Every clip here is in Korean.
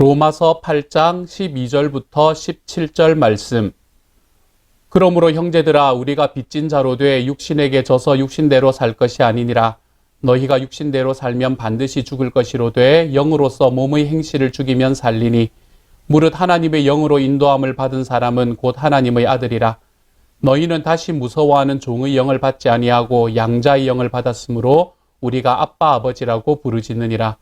로마서 8장 12절부터 17절 말씀. 그러므로 형제들아 우리가 빚진 자로 돼 육신에게 져서 육신대로 살 것이 아니니라. 너희가 육신대로 살면 반드시 죽을 것이로 돼 영으로서 몸의 행실을 죽이면 살리니. 무릇 하나님의 영으로 인도함을 받은 사람은 곧 하나님의 아들이라. 너희는 다시 무서워하는 종의 영을 받지 아니하고 양자의 영을 받았으므로 우리가 아빠 아버지라고 부르짖느니라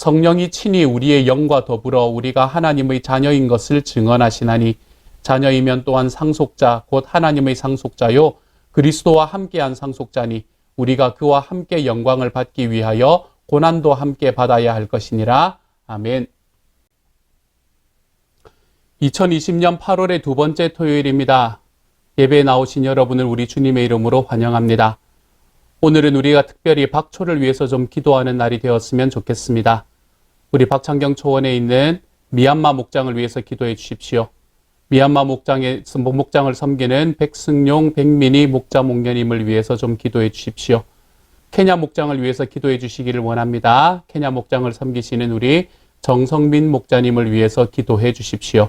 성령이 친히 우리의 영과 더불어 우리가 하나님의 자녀인 것을 증언하시나니 자녀이면 또한 상속자 곧 하나님의 상속자요 그리스도와 함께한 상속자니 우리가 그와 함께 영광을 받기 위하여 고난도 함께 받아야 할 것이니라 아멘. 2020년 8월의 두 번째 토요일입니다. 예배에 나오신 여러분을 우리 주님의 이름으로 환영합니다. 오늘은 우리가 특별히 박초를 위해서 좀 기도하는 날이 되었으면 좋겠습니다. 우리 박창경 초원에 있는 미얀마 목장을 위해서 기도해 주십시오. 미얀마 목장에, 목장을 섬기는 백승용 백민희 목자 목녀님을 위해서 좀 기도해 주십시오. 케냐 목장을 위해서 기도해 주시기를 원합니다. 케냐 목장을 섬기시는 우리 정성민 목자님을 위해서 기도해 주십시오.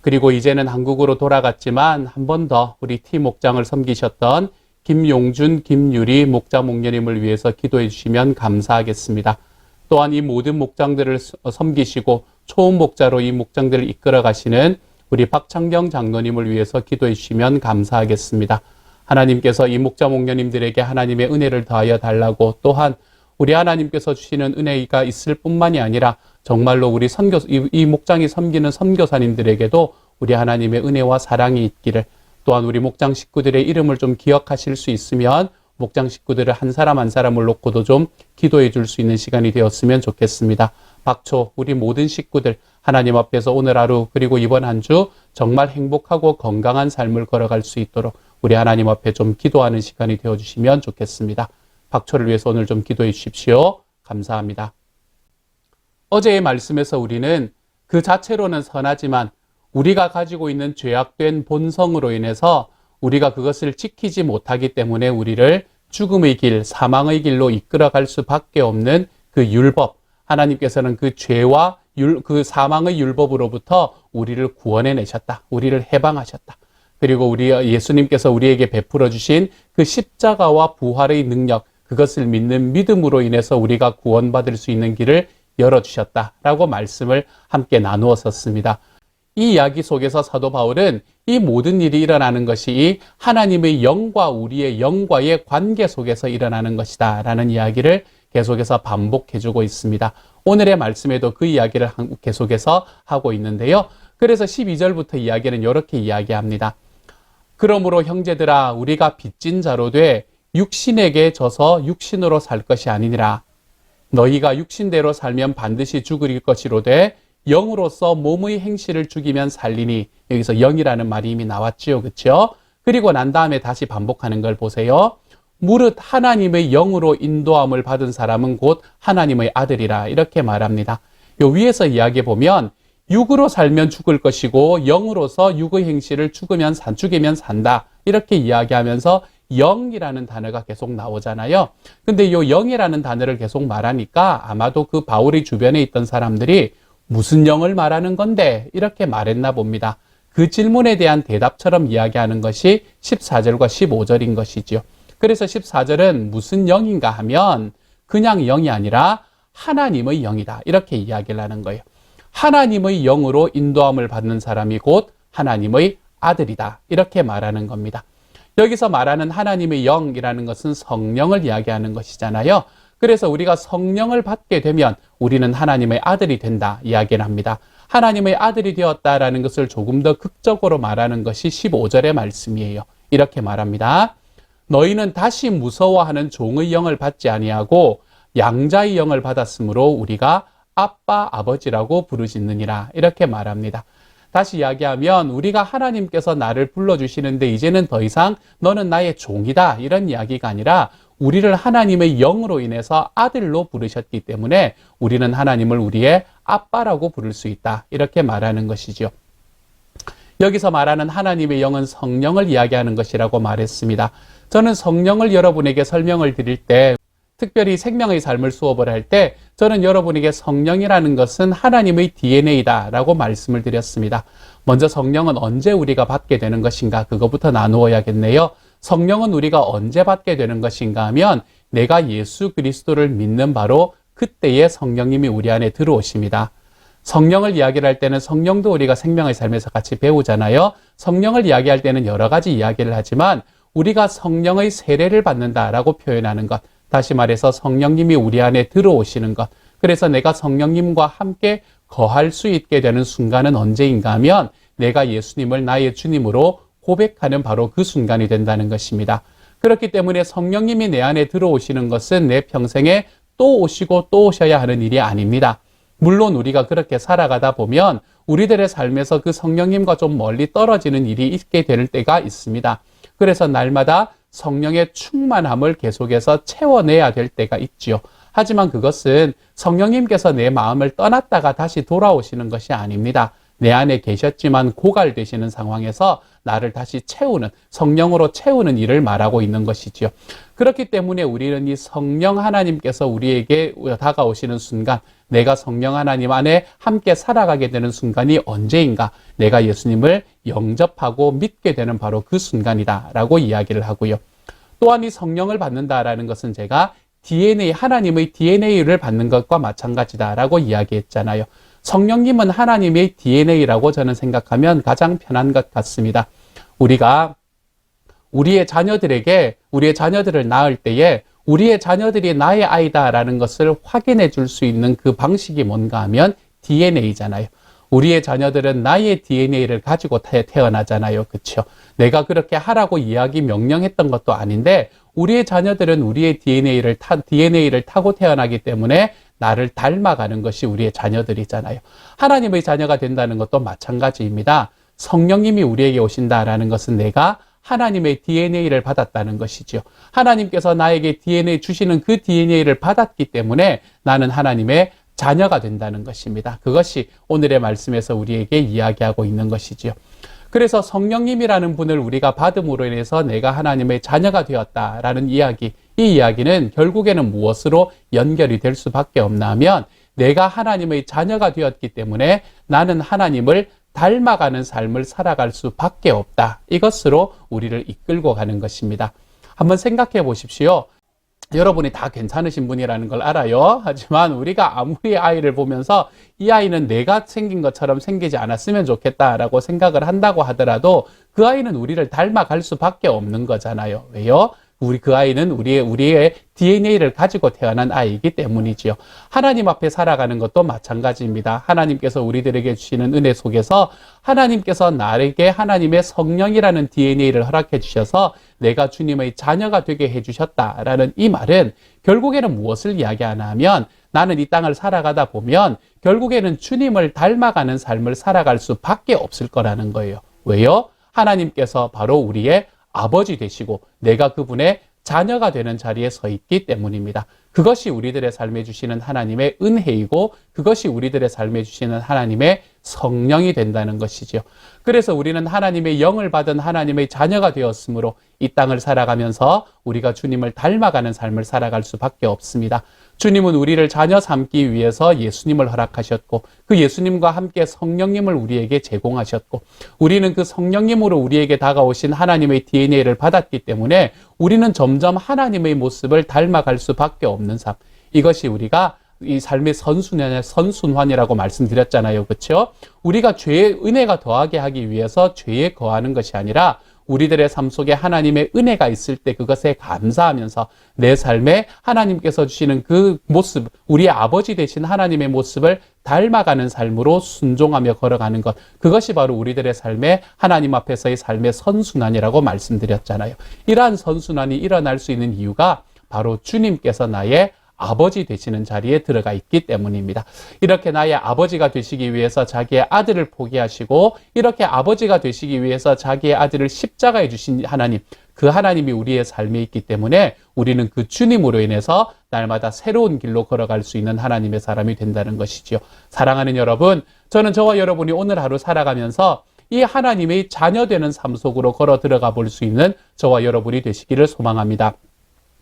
그리고 이제는 한국으로 돌아갔지만 한 번 더 우리 티 목장을 섬기셨던 김용준, 김유리 목자 목녀님을 위해서 기도해 주시면 감사하겠습니다. 또한 이 모든 목장들을 섬기시고 초음 목자로 이 목장들을 이끌어 가시는 우리 박창경 장로님을 위해서 기도해 주시면 감사하겠습니다. 하나님께서 이 목자 목녀님들에게 하나님의 은혜를 더하여 달라고 또한 우리 하나님께서 주시는 은혜가 있을 뿐만이 아니라 정말로 우리 선교 이, 이 목장이 섬기는 선교사님들에게도 우리 하나님의 은혜와 사랑이 있기를 또한 우리 목장 식구들의 이름을 좀 기억하실 수 있으면 목장 식구들을 한 사람 한 사람을 놓고도 좀 기도해 줄 수 있는 시간이 되었으면 좋겠습니다. 박초 우리 모든 식구들 하나님 앞에서 오늘 하루 그리고 이번 한 주 정말 행복하고 건강한 삶을 걸어갈 수 있도록 우리 하나님 앞에 좀 기도하는 시간이 되어 주시면 좋겠습니다. 박초를 위해서 오늘 좀 기도해 주십시오. 감사합니다. 어제의 말씀에서 우리는 그 자체로는 선하지만 우리가 가지고 있는 죄악된 본성으로 인해서 우리가 그것을 지키지 못하기 때문에 우리를 죽음의 길, 사망의 길로 이끌어갈 수밖에 없는 그 율법, 하나님께서는 그 죄와 율, 그 사망의 율법으로부터 우리를 구원해 내셨다. 우리를 해방하셨다. 그리고 우리 예수님께서 우리에게 베풀어 주신 그 십자가와 부활의 능력, 그것을 믿는 믿음으로 인해서 우리가 구원받을 수 있는 길을 열어주셨다라고 말씀을 함께 나누었었습니다. 이 이야기 속에서 사도 바울은 이 모든 일이 일어나는 것이 하나님의 영과 우리의 영과의 관계 속에서 일어나는 것이다 라는 이야기를 계속해서 반복해주고 있습니다. 오늘의 말씀에도 그 이야기를 계속해서 하고 있는데요. 그래서 12절부터 이야기는 이렇게 이야기합니다. 그러므로 형제들아 우리가 빚진 자로 돼 육신에게 져서 육신으로 살 것이 아니니라. 너희가 육신대로 살면 반드시 죽을 것이로되 영으로서 몸의 행실을 죽이면 살리니 여기서 영이라는 말이 이미 나왔지요. 그렇죠? 그리고 난 다음에 다시 반복하는 걸 보세요. 무릇 하나님의 영으로 인도함을 받은 사람은 곧 하나님의 아들이라 이렇게 말합니다. 요 위에서 이야기해 보면 육으로 살면 죽을 것이고 영으로서 육의 행실을 죽으면 산 죽이면 산다. 이렇게 이야기하면서 영이라는 단어가 계속 나오잖아요. 근데 요 영이라는 단어를 계속 말하니까 아마도 그 바울의 주변에 있던 사람들이 무슨 영을 말하는 건데 이렇게 말했나 봅니다. 그 질문에 대한 대답처럼 이야기하는 것이 14절과 15절인 것이지요. 그래서 14절은 무슨 영인가 하면 그냥 영이 아니라 하나님의 영이다. 이렇게 이야기를 하는 거예요. 하나님의 영으로 인도함을 받는 사람이 곧 하나님의 아들이다. 이렇게 말하는 겁니다. 여기서 말하는 하나님의 영이라는 것은 성령을 이야기하는 것이잖아요. 그래서 우리가 성령을 받게 되면 우리는 하나님의 아들이 된다 이야기를 합니다. 하나님의 아들이 되었다라는 것을 조금 더 극적으로 말하는 것이 15절의 말씀이에요. 이렇게 말합니다. 너희는 다시 무서워하는 종의 영을 받지 아니하고 양자의 영을 받았으므로 우리가 아빠 아버지라고 부르짖느니라 이렇게 말합니다. 다시 이야기하면 우리가 하나님께서 나를 불러주시는데 이제는 더 이상 너는 나의 종이다 이런 이야기가 아니라 우리를 하나님의 영으로 인해서 아들로 부르셨기 때문에 우리는 하나님을 우리의 아빠라고 부를 수 있다 이렇게 말하는 것이죠. 여기서 말하는 하나님의 영은 성령을 이야기하는 것이라고 말했습니다. 저는 성령을 여러분에게 설명을 드릴 때 특별히 생명의 삶을 수업을 할 때 저는 여러분에게 성령이라는 것은 하나님의 DNA다 라고 말씀을 드렸습니다. 먼저 성령은 언제 우리가 받게 되는 것인가 그것부터 나누어야겠네요. 성령은 우리가 언제 받게 되는 것인가 하면 내가 예수 그리스도를 믿는 바로 그때에 성령님이 우리 안에 들어오십니다. 성령을 이야기를 할 때는 성령도 우리가 생명의 삶에서 같이 배우잖아요. 성령을 이야기할 때는 여러 가지 이야기를 하지만 우리가 성령의 세례를 받는다라고 표현하는 것. 다시 말해서 성령님이 우리 안에 들어오시는 것. 그래서 내가 성령님과 함께 거할 수 있게 되는 순간은 언제인가 하면 내가 예수님을 나의 주님으로 고백하는 바로 그 순간이 된다는 것입니다. 그렇기 때문에 성령님이 내 안에 들어오시는 것은 내 평생에 또 오시고 또 오셔야 하는 일이 아닙니다. 물론 우리가 그렇게 살아가다 보면 우리들의 삶에서 그 성령님과 좀 멀리 떨어지는 일이 있게 될 때가 있습니다. 그래서 날마다 성령의 충만함을 계속해서 채워내야 될 때가 있지요. 하지만 그것은 성령님께서 내 마음을 떠났다가 다시 돌아오시는 것이 아닙니다. 내 안에 계셨지만 고갈되시는 상황에서 나를 다시 채우는 성령으로 채우는 일을 말하고 있는 것이지요. 그렇기 때문에 우리는 이 성령 하나님께서 우리에게 다가오시는 순간 내가 성령 하나님 안에 함께 살아가게 되는 순간이 언제인가? 내가 예수님을 영접하고 믿게 되는 바로 그 순간이다라고 이야기를 하고요. 또한 이 성령을 받는다라는 것은 제가 DNA 하나님의 DNA를 받는 것과 마찬가지다라고 이야기했잖아요. 성령님은 하나님의 DNA라고 저는 생각하면 가장 편한 것 같습니다. 우리가 우리의 자녀들에게 우리의 자녀들을 낳을 때에 우리의 자녀들이 나의 아이다라는 것을 확인해 줄 수 있는 그 방식이 뭔가 하면 DNA잖아요. 우리의 자녀들은 나의 DNA를 가지고 태어나잖아요. 그렇죠? 내가 그렇게 하라고 이야기 명령했던 것도 아닌데 우리의 자녀들은 우리의 DNA를 타, DNA를 타고 태어나기 때문에 나를 닮아가는 것이 우리의 자녀들이잖아요. 하나님의 자녀가 된다는 것도 마찬가지입니다. 성령님이 우리에게 오신다라는 것은 내가 하나님의 DNA를 받았다는 것이죠. 하나님께서 나에게 DNA 주시는 그 DNA를 받았기 때문에 나는 하나님의 자녀가 된다는 것입니다. 그것이 오늘의 말씀에서 우리에게 이야기하고 있는 것이지요. 그래서 성령님이라는 분을 우리가 받음으로 인해서 내가 하나님의 자녀가 되었다라는 이야기, 이 이야기는 결국에는 무엇으로 연결이 될 수밖에 없나 하면 내가 하나님의 자녀가 되었기 때문에 나는 하나님을 닮아가는 삶을 살아갈 수밖에 없다. 이것으로 우리를 이끌고 가는 것입니다. 한번 생각해 보십시오. 여러분이 다 괜찮으신 분이라는 걸 알아요. 하지만 우리가 아무리 아이를 보면서 이 아이는 내가 생긴 것처럼 생기지 않았으면 좋겠다라고 생각을 한다고 하더라도 그 아이는 우리를 닮아갈 수밖에 없는 거잖아요. 왜요? 우리 그 아이는 우리의 우리의 DNA를 가지고 태어난 아이이기 때문이지요. 하나님 앞에 살아가는 것도 마찬가지입니다. 하나님께서 우리들에게 주시는 은혜 속에서 하나님께서 나에게 하나님의 성령이라는 DNA를 허락해 주셔서 내가 주님의 자녀가 되게 해 주셨다라는 이 말은 결국에는 무엇을 이야기하나 하면 나는 이 땅을 살아가다 보면 결국에는 주님을 닮아가는 삶을 살아갈 수밖에 없을 거라는 거예요. 왜요? 하나님께서 바로 우리의 아버지 되시고 내가 그분의 자녀가 되는 자리에 서 있기 때문입니다. 그것이 우리들의 삶에 주시는 하나님의 은혜이고 그것이 우리들의 삶에 주시는 하나님의 성령이 된다는 것이죠. 그래서 우리는 하나님의 영을 받은 하나님의 자녀가 되었으므로 이 땅을 살아가면서 우리가 주님을 닮아가는 삶을 살아갈 수밖에 없습니다. 주님은 우리를 자녀 삼기 위해서 예수님을 허락하셨고 그 예수님과 함께 성령님을 우리에게 제공하셨고 우리는 그 성령님으로 우리에게 다가오신 하나님의 DNA를 받았기 때문에 우리는 점점 하나님의 모습을 닮아갈 수밖에 없는 삶. 이것이 우리가 이 삶의 선순환, 선순환이라고 말씀드렸잖아요. 그렇죠? 우리가 죄의 은혜가 더하게 하기 위해서 죄에 거하는 것이 아니라 우리들의 삶 속에 하나님의 은혜가 있을 때 그것에 감사하면서 내 삶에 하나님께서 주시는 그 모습, 우리의 아버지 되신 하나님의 모습을 닮아가는 삶으로 순종하며 걸어가는 것. 그것이 바로 우리들의 삶에 하나님 앞에서의 삶의 선순환이라고 말씀드렸잖아요. 이러한 선순환이 일어날 수 있는 이유가 바로 주님께서 나의 아버지 되시는 자리에 들어가 있기 때문입니다. 이렇게 나의 아버지가 되시기 위해서 자기의 아들을 포기하시고 이렇게 아버지가 되시기 위해서 자기의 아들을 십자가에 주신 하나님, 그 하나님이 우리의 삶에 있기 때문에 우리는 그 주님으로 인해서 날마다 새로운 길로 걸어갈 수 있는 하나님의 사람이 된다는 것이지요. 사랑하는 여러분, 저는 저와 여러분이 오늘 하루 살아가면서 이 하나님의 자녀되는 삶 속으로 걸어 들어가 볼 수 있는 저와 여러분이 되시기를 소망합니다.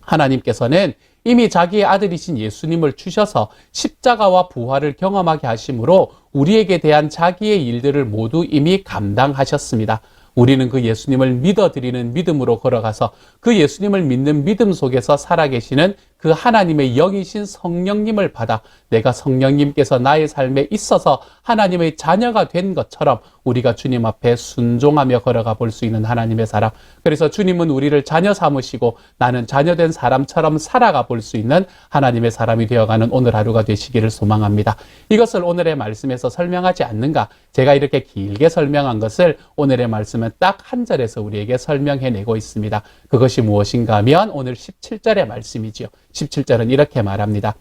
하나님께서는 이미 자기의 아들이신 예수님을 주셔서 십자가와 부활을 경험하게 하심으로 우리에게 대한 자기의 일들을 모두 이미 감당하셨습니다. 우리는 그 예수님을 믿어드리는 믿음으로 걸어가서 그 예수님을 믿는 믿음 속에서 살아계시는 그 하나님의 영이신 성령님을 받아 내가 성령님께서 나의 삶에 있어서 하나님의 자녀가 된 것처럼 우리가 주님 앞에 순종하며 걸어가 볼 수 있는 하나님의 사람. 그래서 주님은 우리를 자녀 삼으시고 나는 자녀된 사람처럼 살아가 볼 수 있는 하나님의 사람이 되어가는 오늘 하루가 되시기를 소망합니다. 이것을 오늘의 말씀에서 설명하지 않는가? 제가 이렇게 길게 설명한 것을 오늘의 말씀은 딱 한 절에서 우리에게 설명해내고 있습니다. 그것이 무엇인가 하면 오늘 17절의 말씀이지요. 17절은 이렇게 말합니다.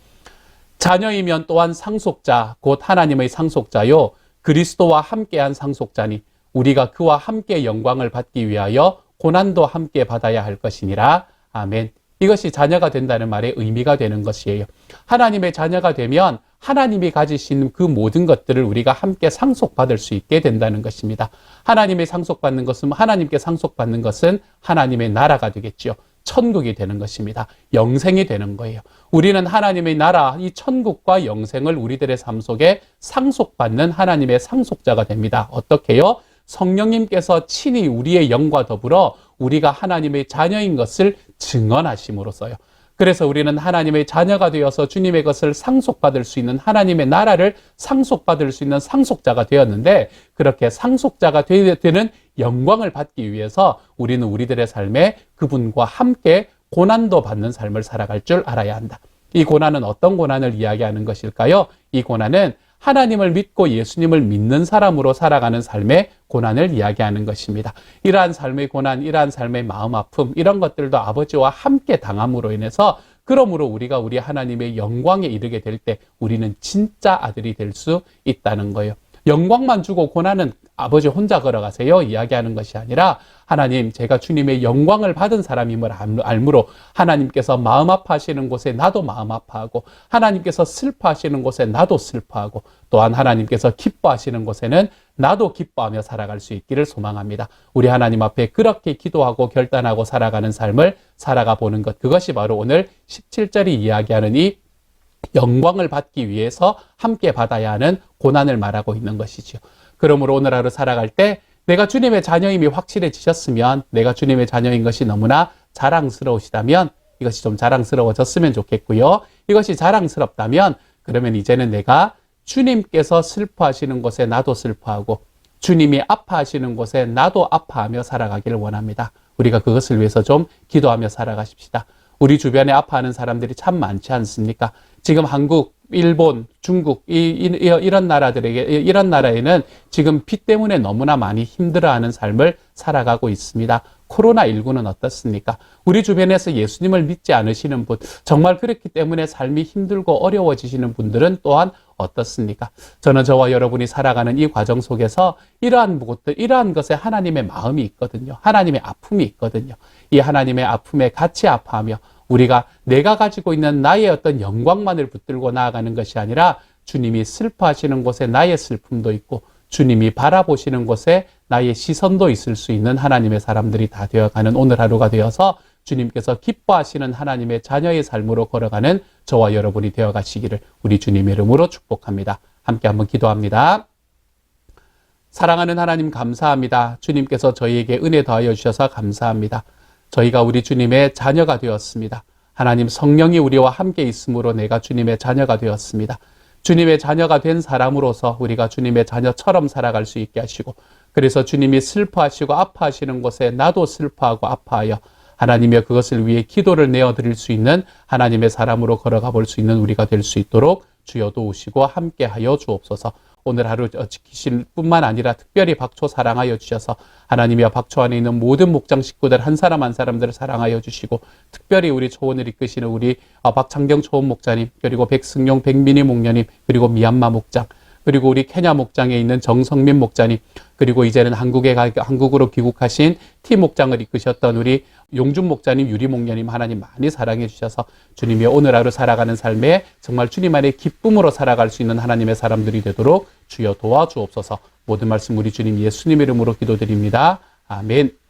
자녀이면 또한 상속자, 곧 하나님의 상속자요. 그리스도와 함께한 상속자니 우리가 그와 함께 영광을 받기 위하여 고난도 함께 받아야 할 것이니라. 아멘. 이것이 자녀가 된다는 말의 의미가 되는 것이에요. 하나님의 자녀가 되면 하나님이 가지신 그 모든 것들을 우리가 함께 상속받을 수 있게 된다는 것입니다. 하나님의 상속받는 것은 하나님께 상속받는 것은 하나님의 나라가 되겠지요. 천국이 되는 것입니다. 영생이 되는 거예요. 우리는 하나님의 나라, 이 천국과 영생을 우리들의 삶 속에 상속받는 하나님의 상속자가 됩니다. 어떻게요? 성령님께서 친히 우리의 영과 더불어 우리가 하나님의 자녀인 것을 증언하심으로써요. 그래서 우리는 하나님의 자녀가 되어서 주님의 것을 상속받을 수 있는 하나님의 나라를 상속받을 수 있는 상속자가 되었는데 그렇게 상속자가 되는 영광을 받기 위해서 우리는 우리들의 삶에 그분과 함께 고난도 받는 삶을 살아갈 줄 알아야 한다. 이 고난은 어떤 고난을 이야기하는 것일까요? 이 고난은 하나님을 믿고 예수님을 믿는 사람으로 살아가는 삶의 고난을 이야기하는 것입니다. 이러한 삶의 고난, 이러한 삶의 마음 아픔, 이런 것들도 아버지와 함께 당함으로 인해서 그러므로 우리가 우리 하나님의 영광에 이르게 될 때 우리는 진짜 아들이 될 수 있다는 거예요. 영광만 주고 고난은 아버지 혼자 걸어가세요. 이야기하는 것이 아니라 하나님, 제가 주님의 영광을 받은 사람임을 알므로 하나님께서 마음 아파하시는 곳에 나도 마음 아파하고 하나님께서 슬퍼하시는 곳에 나도 슬퍼하고 또한 하나님께서 기뻐하시는 곳에는 나도 기뻐하며 살아갈 수 있기를 소망합니다. 우리 하나님 앞에 그렇게 기도하고 결단하고 살아가는 삶을 살아가 보는 것. 그것이 바로 오늘 17절이 이야기하는 이 영광을 받기 위해서 함께 받아야 하는 고난을 말하고 있는 것이지요. 그러므로 오늘 하루 살아갈 때 내가 주님의 자녀임이 확실해지셨으면 내가 주님의 자녀인 것이 너무나 자랑스러우시다면 이것이 좀 자랑스러워졌으면 좋겠고요. 이것이 자랑스럽다면 그러면 이제는 내가 주님께서 슬퍼하시는 곳에 나도 슬퍼하고 주님이 아파하시는 곳에 나도 아파하며 살아가기를 원합니다. 우리가 그것을 위해서 좀 기도하며 살아가십시다. 우리 주변에 아파하는 사람들이 참 많지 않습니까? 지금 한국, 일본, 중국 이, 이, 이 런 나라들에게 이런 나라에는 지금 비 때문에 너무나 많이 힘들어하는 삶을 살아가고 있습니다. 코로나 19는 어떻습니까? 우리 주변에서 예수님을 믿지 않으시는 분, 정말 그렇기 때문에 삶이 힘들고 어려워지시는 분들은 또한 어떻습니까? 저는 저와 여러분이 살아가는 이 과정 속에서 이러한 것들, 이러한 것에 하나님의 마음이 있거든요. 하나님의 아픔이 있거든요. 이 하나님의 아픔에 같이 아파하며 우리가 내가 가지고 있는 나의 어떤 영광만을 붙들고 나아가는 것이 아니라 주님이 슬퍼하시는 곳에 나의 슬픔도 있고 주님이 바라보시는 곳에 나의 시선도 있을 수 있는 하나님의 사람들이 다 되어가는 오늘 하루가 되어서 주님께서 기뻐하시는 하나님의 자녀의 삶으로 걸어가는 저와 여러분이 되어가시기를 우리 주님 이름으로 축복합니다. 함께 한번 기도합니다. 사랑하는 하나님 감사합니다. 주님께서 저희에게 은혜 더하여 주셔서 감사합니다. 저희가 우리 주님의 자녀가 되었습니다. 하나님 성령이 우리와 함께 있으므로 내가 주님의 자녀가 되었습니다. 주님의 자녀가 된 사람으로서 우리가 주님의 자녀처럼 살아갈 수 있게 하시고 그래서 주님이 슬퍼하시고 아파하시는 곳에 나도 슬퍼하고 아파하여 하나님의 그것을 위해 기도를 내어 드릴 수 있는 하나님의 사람으로 걸어가 볼 수 있는 우리가 될 수 있도록 주여 도우시고 함께 하여 주옵소서. 오늘 하루 지키실 뿐만 아니라 특별히 박초 사랑하여 주셔서 하나님이여 박초 안에 있는 모든 목장 식구들 한 사람 한 사람들을 사랑하여 주시고 특별히 우리 초원을 이끄시는 우리 어, 박창경 초원 목자님 그리고 백승용 백민희 목녀님 그리고 미얀마 목장 그리고 우리 케냐 목장에 있는 정성민 목자님, 그리고 이제는 한국에 가, 한국으로 귀국하신 티 목장을 이끄셨던 우리 용준 목자님, 유리 목녀님 하나님 많이 사랑해 주셔서 주님이 오늘 하루 살아가는 삶에 정말 주님 안에 기쁨으로 살아갈 수 있는 하나님의 사람들이 되도록 주여 도와주옵소서. 모든 말씀 우리 주님 예수님 이름으로 기도드립니다. 아멘.